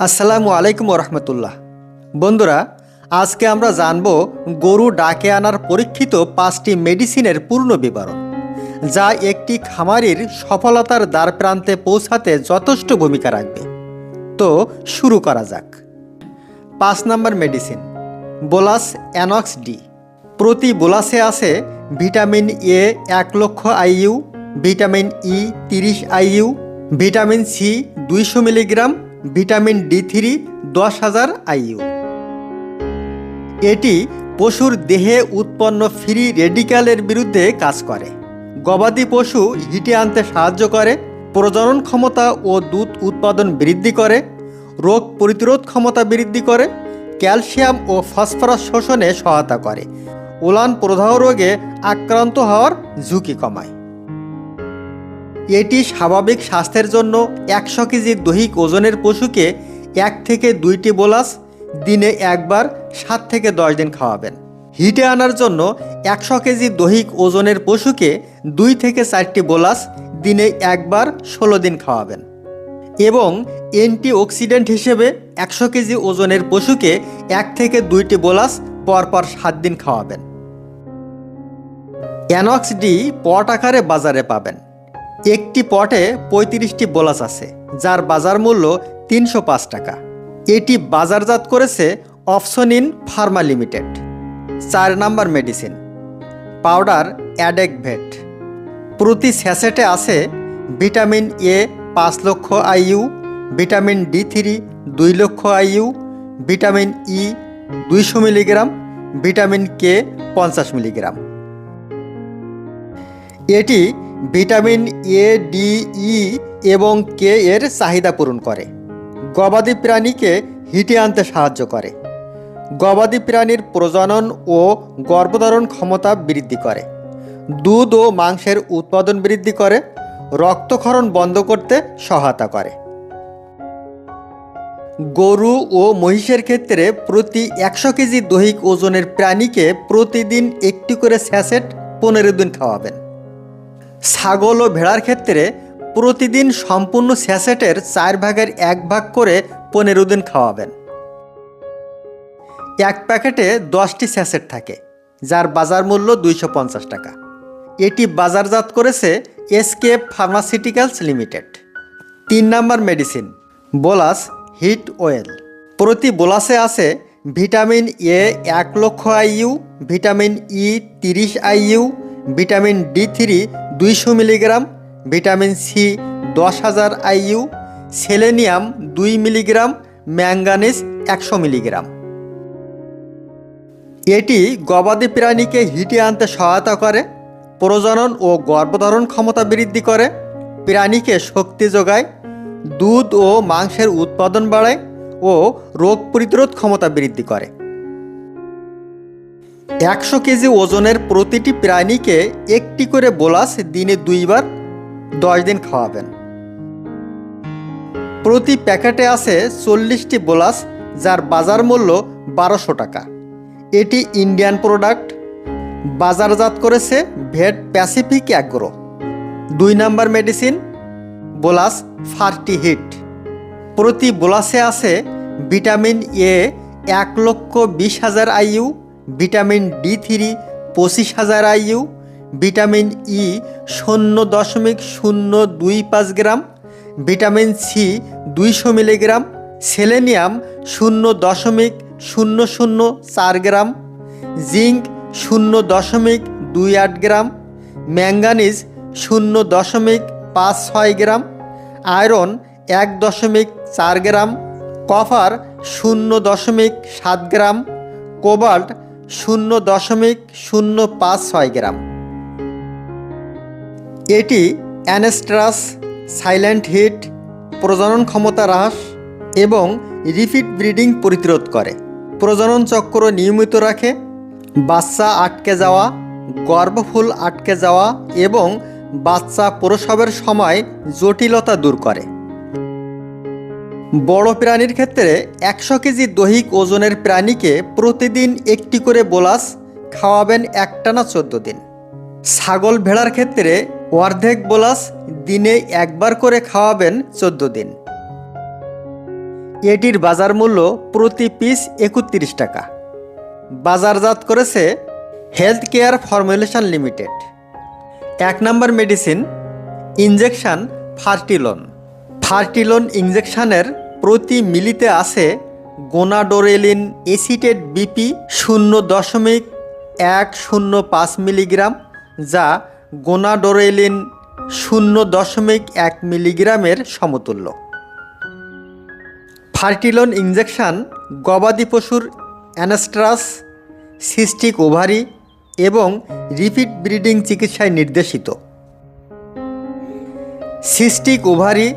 আসসালামু আলাইকুম রহমতুল্লাহ। বন্ধুরা, আজকে আমরা জানব গরু ডাকে আনার পরীক্ষিত পাঁচটি মেডিসিনের পূর্ণ বিবরণ, যা একটি খামারির সফলতার দ্বার প্রান্তে পৌঁছাতে যথেষ্ট ভূমিকা রাখবে। তো, শুরু করা যাক। পাঁচ নম্বর মেডিসিন, বোলাস অ্যানক্স ডি। প্রতি বোলাসে আছে ভিটামিন এ এক লক্ষ আইইউ, ভিটামিন ই তিরিশ আইইউ, ভিটামিন সি দুইশো মিলিগ্রাম ভিটামিন ডি থ্রি, দশ হাজার আইইউ। এটি পশুর দেহে উৎপন্ন ফ্রি রেডিক্যালের বিরুদ্ধে কাজ করে। গবাদি পশু হিটে আনতে সাহায্য করে, প্রজনন ক্ষমতা ও দুধ উৎপাদন বৃদ্ধি করে, রোগ প্রতিরোধ ক্ষমতা বৃদ্ধি করে, ক্যালসিয়াম ও ফসফরাস শোষণে সহায়তা করে। উলান প্রদাহ রোগে আক্রান্ত হওয়ার ঝুঁকি কমায়। এটি স্বাভাবিক স্বাস্থ্যের জন্য একশো কেজি দৈহিক ওজনের পশুকে এক থেকে দুইটি বোলাস দিনে একবার সাত থেকে দশ দিন খাওয়াবেন। হিটে আনার জন্য একশো কেজি দৈহিক ওজনের পশুকে দুই থেকে চারটি বোলাস দিনে একবার ষোলো দিন খাওয়াবেন। এবং অ্যান্টিঅক্সিডেন্ট হিসেবে একশো কেজি ওজনের পশুকে এক থেকে দুইটি বোলাস পরপর সাত দিন খাওয়াবেন। অ্যানক্স ডি পট আকারে বাজারে পাবেন। একটি পটে পঁয়ত্রিশটি বোলাস আছে, যার বাজার মূল্য তিনশো পাঁচ টাকা। এটি বাজারজাত করেছে অপশন ইন ফার্মা লিমিটেড। চার নাম্বার মেডিসিন, পাউডার অ্যাডেকভেট প্রতি স্যাসেটে আছে ভিটামিন এ পাঁচ লক্ষ আইইউ, ভিটামিন ডি থ্রি দুই লক্ষ আইইউ, ভিটামিন ই দুইশো মিলিগ্রাম, ভিটামিন কে পঞ্চাশ মিলিগ্রাম। এটি ভিটামিন এ, ডি, ই এবং কে এর চাহিদা পূরণ করে। গবাদি প্রাণীকে হিটে আনতে সাহায্য করে। গবাদি প্রাণীর প্রজনন ও গর্ভধারণ ক্ষমতা বৃদ্ধি করে। দুধ ও মাংসের উৎপাদন বৃদ্ধি করে। রক্তক্ষরণ বন্ধ করতে সহায়তা করে। গরু ও মহিষের ক্ষেত্রে প্রতি একশো কেজি দৈহিক ওজনের প্রাণীকে প্রতিদিন একটি করে স্যাসেট পনেরো দিন খাওয়াবেন। ছাগল ও ভেড়ার ক্ষেত্রে প্রতিদিন সম্পূর্ণ স্যাসেটের চার ভাগের এক ভাগ করে পনেরো দিন খাওয়াবেন। এক প্যাকেটে দশটি স্যাসেট থাকে, যার বাজার মূল্য দুইশো পঞ্চাশ টাকা। এটি বাজারজাত করেছে এসকে ফার্মাসিউটিক্যালস লিমিটেড। তিন number medicine, bolus heat well প্রতি বোলাসে আছে ভিটামিন এ এক লক্ষ আইইউ, ভিটামিন ই তিরিশ আইইউ, ভিটামিন ডি থ্রি দুইশো মিলিগ্রাম, ভিটামিন সি দশ হাজার আইইউ, সেলেনিয়াম দুই মিলিগ্রাম, ম্যাঙ্গানিজ একশো মিলিগ্রাম। এটি গবাদি প্রাণীকে হিটে আনতে সহায়তা করে, প্রজনন ও গর্ভধারণ ক্ষমতা বৃদ্ধি করে, প্রাণীকে শক্তি যোগায়, দুধ ও মাংসের উৎপাদন বাড়ায় ও রোগ প্রতিরোধ ক্ষমতা বৃদ্ধি করে। একশো কেজি ওজনের প্রতিটি প্রাণীকে একটি করে বোলাস দিনে দুইবার, দশ দিন খাওয়াবেন। প্রতি প্যাকেটে আছে চল্লিশটি বোলাস, যার বাজার মূল্য বারোশো টাকা। এটি ইন্ডিয়ান প্রোডাক্ট। বাজারজাত করেছে ভেট প্যাসিফিক অ্যাগ্রো। দুই number medicine, bolus ferti heat. প্রতি বোলাসে আছে ভিটামিন এ এক লক্ষ বিশ হাজার আইইউ ভিটামিন ডি থ্রি পঁচিশ হাজার আইইউ, ভিটামিন ই শূন্য দশমিক শূন্য দুই পাঁচ গ্রাম, ভিটামিন সি দুইশো মিলিগ্রাম, সেলেনিয়াম শূন্য দশমিক শূন্য শূন্য চার গ্রাম, জিঙ্ক শূন্য দশমিক দুই আট গ্রাম, ম্যাঙ্গানিজ শূন্য দশমিক পাঁচ ছয় গ্রাম, আয়রন এক দশমিক চার গ্রাম, কফার শূন্য দশমিক সাত গ্রাম, কোবাল্ট শূন্য দশমিক শূন্য পাঁচ ছয় গ্রাম। এটি অ্যানেস্ট্রাস সাইলেন্ট হিট, প্রজনন ক্ষমতা হ্রাস এবং রিপিট ব্রিডিং প্রতিরোধ করে। প্রজনন চক্র নিয়মিত রাখে, বাচ্চা আটকে যাওয়া, গর্ভফুল আটকে যাওয়া এবং বাচ্চা প্রসবের সময় জটিলতা দূর করে। বড় প্রাণীর ক্ষেত্রে একশো কেজি দৈহিক ওজনের প্রাণীকে প্রতিদিন একটি করে বোলাস খাওয়াবেন একটানা চোদ্দ দিন। ছাগল ভেড়ার ক্ষেত্রে অর্ধেক বোলাস দিনে একবার করে খাওয়াবেন চোদ্দ দিন। এটির বাজার মূল্য প্রতি পিস একত্রিশ টাকা। বাজারজাত করেছে হেলথ কেয়ার ফর্মুলেশন লিমিটেড। এক নম্বর মেডিসিন, ইনজেকশন ফার্টিলন। ফার্টিলন ইনজেকশনের প্রতি মিলিতে আছে গোনাডোরেলিন এসিটেড বিপি শূন্য দশমিক এক শূন্য পাঁচ মিলিগ্রাম, যা গোনাডোরেলিন শূন্য দশমিক এক মিলিগ্রামের সমতুল্য। ফার্টিলন ইঞ্জেকশান গবাদি পশুর অ্যানাস্ট্রাস, সিস্টিক ওভারি এবং রিপিট ব্রিডিং চিকিৎসায় নির্দেশিত। সিস্টিক ওভারি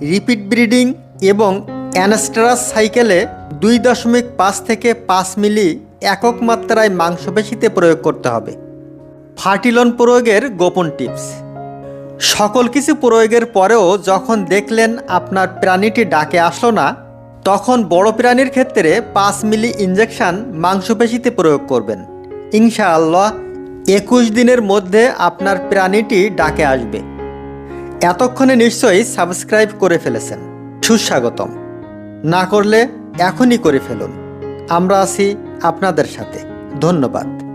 রিপিট ব্রিডিং এবং অ্যানাস্ট্রাস সাইকেলে দুই দশমিক পাঁচ থেকে পাঁচ মিলি একক মাত্রায় মাংসপেশিতে প্রয়োগ করতে হবে। ফার্টিলন প্রয়োগের গোপন টিপস। সকল কিছু প্রয়োগের পরেও যখন দেখলেন আপনার প্রাণীটি ডাকে আসলো না, তখন বড় প্রাণীর ক্ষেত্রে পাঁচ মিলি ইঞ্জেকশন মাংসপেশিতে প্রয়োগ করবেন। ইনশাআল্লাহ, একুশ দিনের মধ্যে আপনার প্রাণীটি ডাকে আসবে। এতক্ষণে নিশ্চয়ই সাবস্ক্রাইব করে ফেলেছেন। সুস্বাগতম। না করলে এখনই করে ফেলুন। আমরা আছি আপনাদের সাথে। ধন্যবাদ।